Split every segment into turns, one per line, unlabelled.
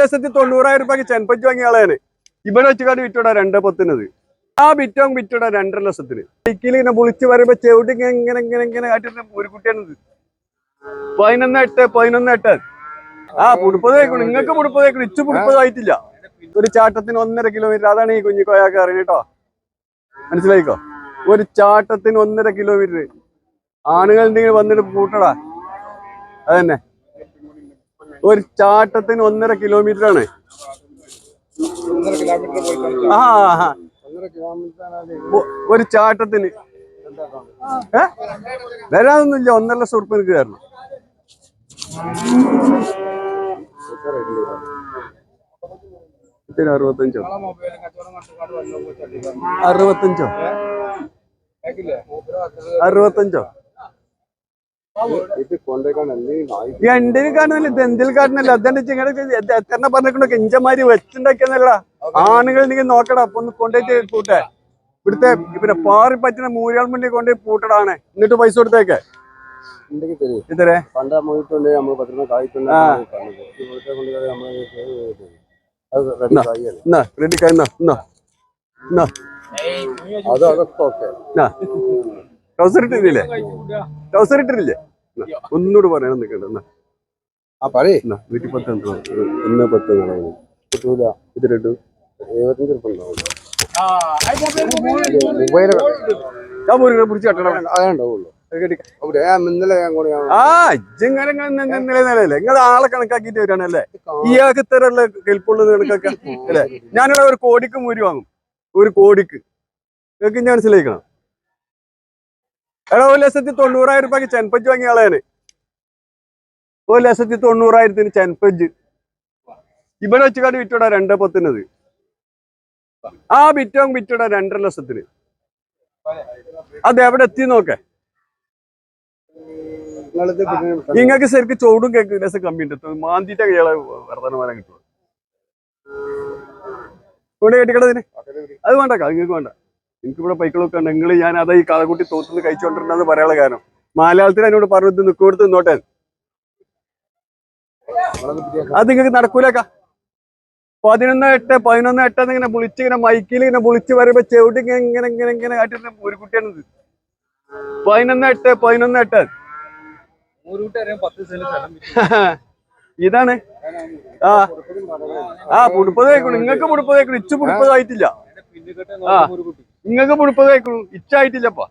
ലക്ഷത്തി തൊണ്ണൂറായിരം രൂപയ്ക്ക് ചെൻപറ്റ് വാങ്ങിയ ആളാണ്. ഇവിടെ വെച്ചുകാട് വിറ്റോടാ രണ്ട് പത്തിനത്. ആ ബിറ്റോങ് വിറ്റോടാ രണ്ടര ലക്ഷത്തിന്. സൈക്കിൾ ഇങ്ങനെ വിളിച്ച് വരുമ്പോ ചെവിട്ട് ഇങ്ങനെ ഇങ്ങനെ ഇങ്ങനെ ഇങ്ങനെ ഒരു കുട്ടിയാണിത്. പതിനൊന്ന് എട്ട് പതിനൊന്ന് എട്ട്. ആ മുടുപ്പത് കഴിക്കണം നിങ്ങൾക്ക് മുടുപ്പത് കഴിക്കണം ഇച്ചു മുടുപ്പതായിട്ടില്ല ഒരു ചാട്ടത്തിന് ഒന്നര കിലോമീറ്റർ. അതാണ് ഈ കുഞ്ഞി കോയാക്ക് അറിയുന്നത് കേട്ടോ മനസ്സിലായിക്കോ? ഒരു ചാട്ടത്തിന് ഒന്നര കിലോമീറ്റർ. ആണുങ്ങൾ എന്തെങ്കിലും വന്നിട്ട് കൂട്ടടാ അതന്നെ. ഒരു ചാട്ടത്തിന് ഒന്നര കിലോമീറ്റർ ആണ് ആ ഒരു ചാട്ടത്തിന്. ഏ? വരാതൊന്നുമില്ല ഒന്നര ലക്ഷം ഉറുപ്പ് എനിക്ക് തരണം അറുപത്തഞ്ചോ? അറുപത്തഞ്ചോ? അറുപത്തഞ്ചോ? എന്തിനും കാണുന്നില്ല ഇത് എന്തിൽ കാണുന്നില്ല അതെന്റെ ചിങ്ങടെ എത്ര പറഞ്ഞിട്ടുണ്ടോ? ഇഞ്ചമാരി വെച്ചുണ്ടാക്കിയെന്നല്ല ആണുങ്ങൾ നിങ്ങൾ നോക്കടാ അപ്പൊ ഒന്ന് കൊണ്ടുപോയി കൂട്ടെ ഇവിടുത്തെ പിന്നെ പാറി പറ്റുന്ന മൂരാൾ മുന്നിൽ കൊണ്ടുപോയി പൂട്ടടാണ്. എന്നിട്ട് പൈസ കൊടുത്തേക്ക്? ഇതരെ.
പണ്ട് പോയിട്ടുണ്ട് നമ്മൾ റെഡി
ട്രൗസർ ഇട്ടില്ലേ ട്രൗസർ ഇട്ടില്ലേ ഒന്നുകൂടി പറയണം നിൽക്കണ്ട എന്നാ.
ആ പറയേ.
വീട്ടിൽ പത്ത്
ഒന്ന് പത്ത് നടന്നു കിട്ടൂല.
ഇത് രണ്ടു
എഴുപത്തഞ്ച്
ഞാൻ പിടിച്ച് കട്ടണം.
അതേ ഉണ്ടാവുള്ളൂ.
നിങ്ങൾ ആളെ കണക്കാക്കിട്ട് വരാണല്ലേ ഇയാൾക്ക് ഇത്തരമുള്ള കെൽപ്പുള്ള കണക്കാക്കാൻ അല്ലേ? ഞാനിവിടെ ഒരു കോടിക്ക് മൂരി വാങ്ങും. ഒരു കോടിക്ക്. നിങ്ങൾക്ക് ഞാൻ മനസ്സിലാക്കണം എടാ ഒരു ലക്ഷത്തി തൊണ്ണൂറായിരം രൂപയ്ക്ക് ചെൻപഞ്ച് വാങ്ങിയ ആളാണ് ഒരു ലക്ഷത്തി തൊണ്ണൂറായിരത്തിന് ചെൻപഞ്ച്. ഇവിടെ കണ്ട് വിറ്റോടാ രണ്ട് പത്തിനത്. ആ ബിറ്റോങ് വിറ്റോടാ രണ്ടര ലക്ഷത്തിന്. അത് എവിടെ എത്തി നോക്കെ. നിങ്ങൾക്ക് ശരിക്കും ചൂടും കേക്ക് രസം കമ്മിയുണ്ട്. മാന്തിട്ടാ കൈകളെ വർത്തമാനം കിട്ടുക ഇവിടെ കെട്ടിക്കടതിന് അത് വേണ്ട നിങ്ങൾക്ക് വേണ്ട. എനിക്ക് ഇവിടെ പൈക്കളൊക്കെ ഉണ്ട്. നിങ്ങൾ ഞാൻ അത് ഈ കാളക്കുട്ടി തോത്തുനിന്ന് കഴിച്ചുകൊണ്ടിരുന്നെന്ന് പറയാനുള്ള കാരണം. മലയാളത്തിൽ എന്നോട് പറഞ്ഞത് നിൽക്കുകൊടുത്ത് നിന്നോട്ടെ. അത് നിങ്ങൾക്ക് നടക്കൂലക്ക. പതിനൊന്ന് എട്ട് പതിനൊന്ന് എട്ട് ഇങ്ങനെ വിളിച്ച് ഇങ്ങനെ മൈക്കിൽ ഇങ്ങനെ വിളിച്ച് വരുമ്പോ ചെവിട്ടി ഇങ്ങനെ ഇങ്ങനെ ഇങ്ങനെ ഇങ്ങനെ കാട്ടിരുന്ന ഒരു കുട്ടിയാണിത് പതിനൊന്ന് എട്ട് പതിനൊന്ന് എട്ട്. ഇതാണ്. ആ ആ മുപ്പത് കഴിക്കണു നിങ്ങൾക്ക് മുപ്പത് കഴിക്കണു ഇച്ചു മുപ്പതായിട്ടില്ല ആ. നിങ്ങൾക്ക് മുപ്പത് കഴിക്കണു ഇച്ചായിട്ടില്ലപ്പാ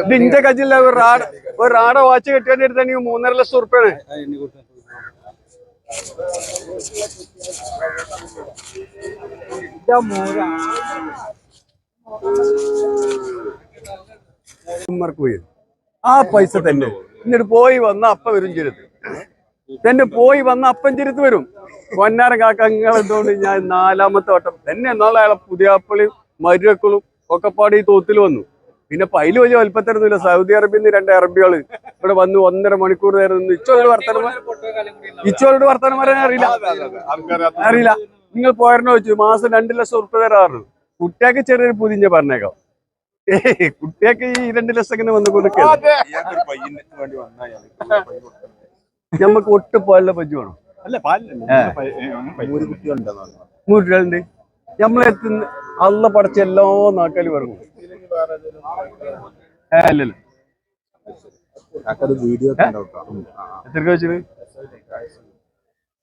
ഇത് ഇന്റെ കജില്ല ഒരു റാഡ ഒരു വാച്ച് കെട്ടിയാണ്ട് എടുത്താണെങ്കിൽ മൂന്നര ലക്ഷം ഉറുപ്പാണ് പോയി. ആ പൈസ തന്നെ. എന്നിട്ട് പോയി വന്ന അപ്പ വരും ചെരുത്ത് തന്നെ പോയി വന്ന അപ്പം ചെരുത്ത് വരും. പൊന്നാരം കാക്കങ്ങൾ എന്തുകൊണ്ട് ഞാൻ നാലാമത്തെ വട്ടം. തന്നെ നാളെ അയാളെ പുതിയാപ്പിളിയും മരുമക്കളും ഒക്കെ പാടി ഈ തോത്തിൽ വന്നു. പിന്നെ പൈൽ വലിയ വലുപ്പത്തരൊന്നുമില്ല സൗദി അറേബ്യയിൽ നിന്ന് രണ്ട് അറബികൾ ഇവിടെ വന്ന്. ഒന്നര മണിക്കൂർ നേരം നിന്ന്. ഇച്ചോളോട് വർത്തമാനം ഇച്ചോളോട് വർത്തമാനം പറയാൻ അറിയില്ല. അറിയില്ല. നിങ്ങൾ പോയറിനോ വെച്ചു മാസം രണ്ട് ലക്ഷം ഉറുപ്പ തരാറുണ്ട്. കുട്ടിയാക്ക് ചെറിയൊരു പുതിഞ്ഞ പറഞ്ഞേക്കാം. ഏയ് കുട്ടിയാക്ക് ഈ രണ്ട് ലക്ഷം ഇങ്ങനെ വന്ന് കൊടുക്കുക നമുക്ക് ഒട്ടും പാലിലെ പഞ്ചു വേണം
ഒരു കുട്ടി ഉണ്ടെന്ന് പറഞ്ഞു
നൂറ്റിരണ്ട്. നമ്മളെത്തുന്ന അള്ള പടച്ച എല്ലാ നാട്ടിലും ഇറങ്ങും ഏ, അല്ലല്ലോ
വീഡിയോ.
എത്ര വെച്ചത്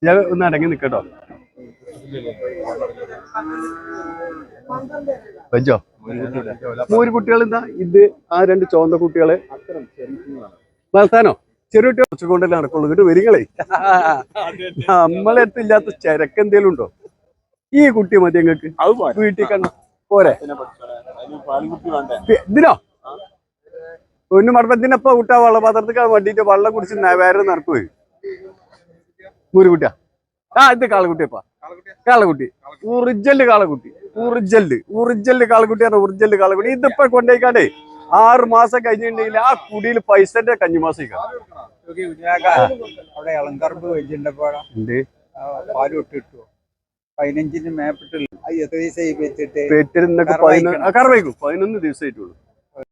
ഞാൻ ഒന്ന് അടങ്ങി നിക്കട്ടോ. വെച്ചോ? മൂന്ന് കുട്ടികൾ എന്താ ഇത് ആ രണ്ട് ചുവന്ന കുട്ടികൾ. വളർത്താനോ ചെറിയ കുട്ടികൾ കൊണ്ടല്ല കൊണ്ടല്ലേ നടക്കുള്ളൂ. ഇങ്ങോട്ട് വരികളെ. നമ്മളെത്തില്ലാത്ത ചരക്ക് എന്തേലും ഉണ്ടോ? ഈ കുട്ടി മതി ഞങ്ങൾക്ക് വീട്ടിൽ കണ്ട പോരെ. എന്തിനോ ഇതിനോ? ഒന്ന് മടപ്പത്തിനപ്പ കുട്ടാ വെള്ളപാത്രത്തിൽ വണ്ടിട്ട് വെള്ളം കുടിച്ച് വേറെ നടക്കുവേ മുരുകുട്ടിയാ? ആ ഇത് കാളക്കുട്ടിയപ്പാ. കാളക്കുട്ടി. ഊർജൽ കാളക്കുട്ടി. ഊർജൽ ഊർജൽ കാളക്കുട്ടിയാണ് ഊർജൽ കാളക്കുട്ടി. ഇതിപ്പോ കൊണ്ടേക്കാണ്ടേ ആറ് മാസം കഴിഞ്ഞിട്ടുണ്ടെങ്കിൽ ആ കുടിയിൽ പൈസന്റെ കഞ്ഞിമാസം
അവിടെ ഇളങ്കറമ്പ് പതിനഞ്ചിന് മേപ്പിട്ടില്ല. എത്ര ദിവസമായി വെച്ചിട്ട്
കറവയ്ക്കും പതിനൊന്ന് ദിവസമായിട്ടുള്ളൂ.